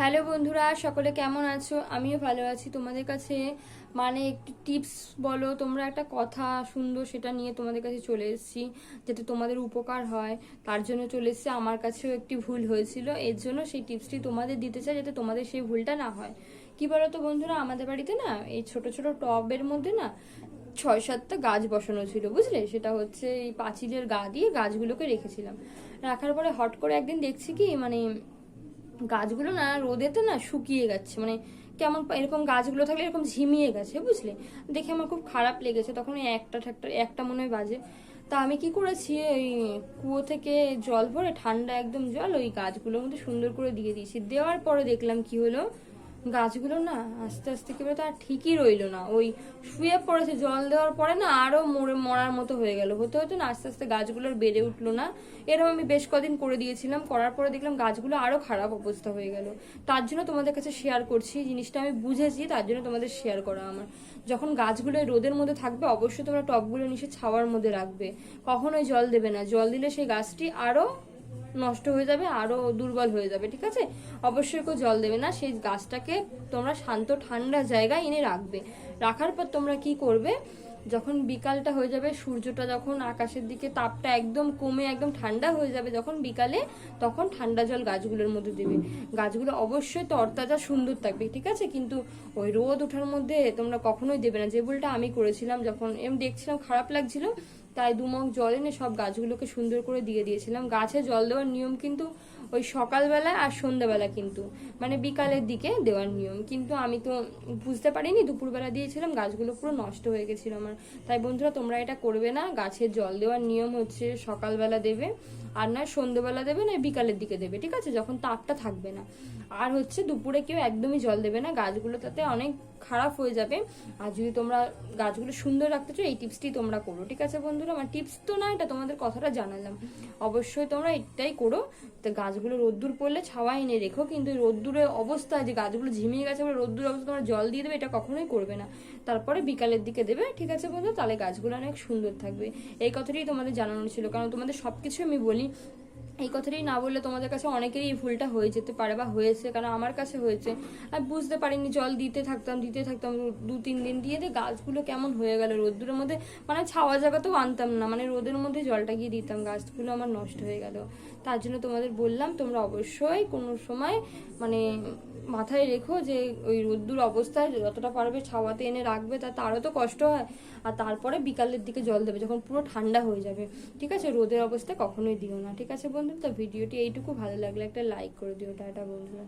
Hello বন্ধুরা, সকলে কেমন আছো? আমিও ভালো আছি। তোমাদের কাছে মানে একটু টিপস বলো, তোমরা একটা কথা সুন্দর সেটা নিয়ে তোমাদের কাছে চলে এসেছি, যাতে তোমাদের উপকার হয়। তার জন্য চলে এসেছি। আমার কাছেও একটি ভুল হয়েছিল, এর জন্য সেই টিপসটি তোমাদের দিতে চাই, যাতে তোমাদের সেই ভুলটা না হয়। কি বলো তো বন্ধুরা, আমাদের বাড়িতে না, এই ছোট ছোট টবের মধ্যে না ছয় সাতটা গাছ বসানো ছিল, বুঝলে? সেটা হচ্ছে এই পাঁচিলের গা দিয়ে গাছগুলোকে রেখেছিলাম। রাখার পরে হট করে একদিন দেখছি কি মানে গাছগুলো না রোদেতে না শুকিয়ে গেছে মানে কেমন এরকম গাছগুলো থাকলে এরকম ঝিমিয়ে গেছে, বুঝলে? দেখে আমার খুব খারাপ লেগেছে, তখন ওই একটা ঠাকটা, একটা মনে হয় বাজে। তা আমি কি করেছি, ওই কুয়ো থেকে জল ভরে ঠান্ডা একদম জল ওই গাছগুলোর মধ্যে সুন্দর করে দিয়ে দিয়েছি। দেওয়ার পরে দেখলাম কি হলো গাছগুলো না আস্তে আস্তে কি বলতো আর ঠিকই রইল না। ওই শুয়ে পড়েছে, জল দেওয়ার পরে না আরও মরে, মরার মতো হয়ে গেল। হতে হতো না আস্তে আস্তে গাছগুলোর বেড়ে উঠল না। এরকম আমি বেশ কদিন করে দিয়েছিলাম, করার পরে দেখলাম গাছগুলো আরও খারাপ অবস্থা হয়ে গেল। তার জন্য তোমাদের কাছে শেয়ার করছি জিনিসটা আমি বুঝেছি, তার জন্য তোমাদের শেয়ার করা আমার। যখন গাছগুলো রোদের মধ্যে থাকবে, অবশ্যই তোমরা টবগুলো নিচে ছাওয়ার মধ্যে রাখবে। কখনোই জল দেবে না। জল দিলে সেই গাছটি আরও নষ্ট হয়ে যাবে আরও দুর্বল হয়ে যাবে, ঠিক আছে? অবশ্যই কেউ জল দেবে না, সেই গাছটাকে তোমরা শান্ত, ঠান্ডা জায়গায় এনে রাখবে। রাখার পর তোমরা কি করবে? যখন বিকালটা হয়ে যাবে, সূর্যটা যখন আকাশের দিকে, তাপটা একদম কমে, একদম ঠান্ডা হয়ে যাবে যখন বিকালে, তখন ঠান্ডা জল গাছগুলোর মধ্যে দেবে। গাছগুলো অবশ্যই তরতাজা সুন্দর থাকবে, ঠিক আছে? কিন্তু ওই রোদ ওঠার মধ্যে তোমরা কখনোই দেবে না। যে ভুলটা আমি করেছিলাম যখন এম দেখছিলাম খারাপ লাগছিল, তাই দুমগ জল এনে সব গাছগুলোকে সুন্দর করে দিয়ে দিয়েছিলাম। গাছে জল দেওয়ার নিয়ম কিন্তু ওই সকালবেলা আর সন্ধ্যাবেলা কিন্তু। মানে বিকালের দিকে দেওয়ার নিয়ম। কিন্তু আমি তো বুঝতে পারিনি, দুপুরবেলা দিয়েছিলাম, গাছগুলো পুরো নষ্ট হয়ে গেছিল আমার। তাই বন্ধুরা, তোমরা এটা করবে না। গাছের জল দেওয়ার নিয়ম হচ্ছে সকালবেলা দেবে, আর নয় সন্ধ্যেবেলা দেবে, না বিকালের দিকে দেবে, ঠিক আছে? যখন তাপটা থাকবে না। আর হচ্ছে দুপুরে কেউ একদমই জল দেবে না। গাছগুলো তাতে অনেক খারাপ হয়ে যাবে। আর যদি তোমরা গাছগুলো সুন্দর রাখতে চাও, এই টিপসটি তোমরা করো, ঠিক আছে বন্ধুরা? আমার টিপস তো না, এটা তোমাদের কথাটা জানালাম। অবশ্যই তোমরা এটাই করো। তো গাছগুলো রোদ্দুর পড়লে ছাওয়া এনে রেখো, কিন্তু রোদ্দুরে রোদ্দুরের অবস্থা, যে গাছগুলো ঝিমিয়ে গেছে বলে রোদ্দুর অবস্থা তোমরা জল দিয়ে দেবে, এটা কখনোই করবে না। তারপরে বিকালের দিকে দেবে, ঠিক আছে বন্ধু? তাহলে গাছগুলো অনেক সুন্দর থাকবে। এই কথাটাই তোমাদের জানানো ছিল, কারণ তোমাদের সব কিছু আমি বলি। এই কথাটাই না বললে তোমাদের কাছে অনেকেরই এই ভুলটা হয়ে যেতে পারে বা হয়েছে, কারণ আমার কাছে হয়েছে। আমি বুঝতে পারিনি, জল দিতে থাকতাম দিতে থাকতাম, দু তিন দিন দিয়ে দিয়ে গাছগুলো কেমন হয়ে গেল। রোদ্দুরের মধ্যে মানে ছাওয়া জায়গাতেও আনতাম না মানে রোদের মধ্যে জলটা গিয়ে দিতাম, গাছগুলো আমার নষ্ট হয়ে গেল। তার জন্য তোমাদের বললাম, তোমরা অবশ্যই কোনো সময় মানে মাথায় রেখো যে ওই রোদ্দুর অবস্থায় যতটা পারবে ছাওয়াতে এনে রাখবে, তা তারও তো কষ্ট হয়। আর তারপরে বিকালের দিকে জল দেবে, যখন পুরো ঠান্ডা হয়ে যাবে। ঠিক আছে? রোদের অবস্থায় কখনোই দিও না। ঠিক আছে বন্ধু? তো ভিডিওটি এইটুকু ভালো লাগলে একটা লাইক করে দিও টাটা বন্ধুরা।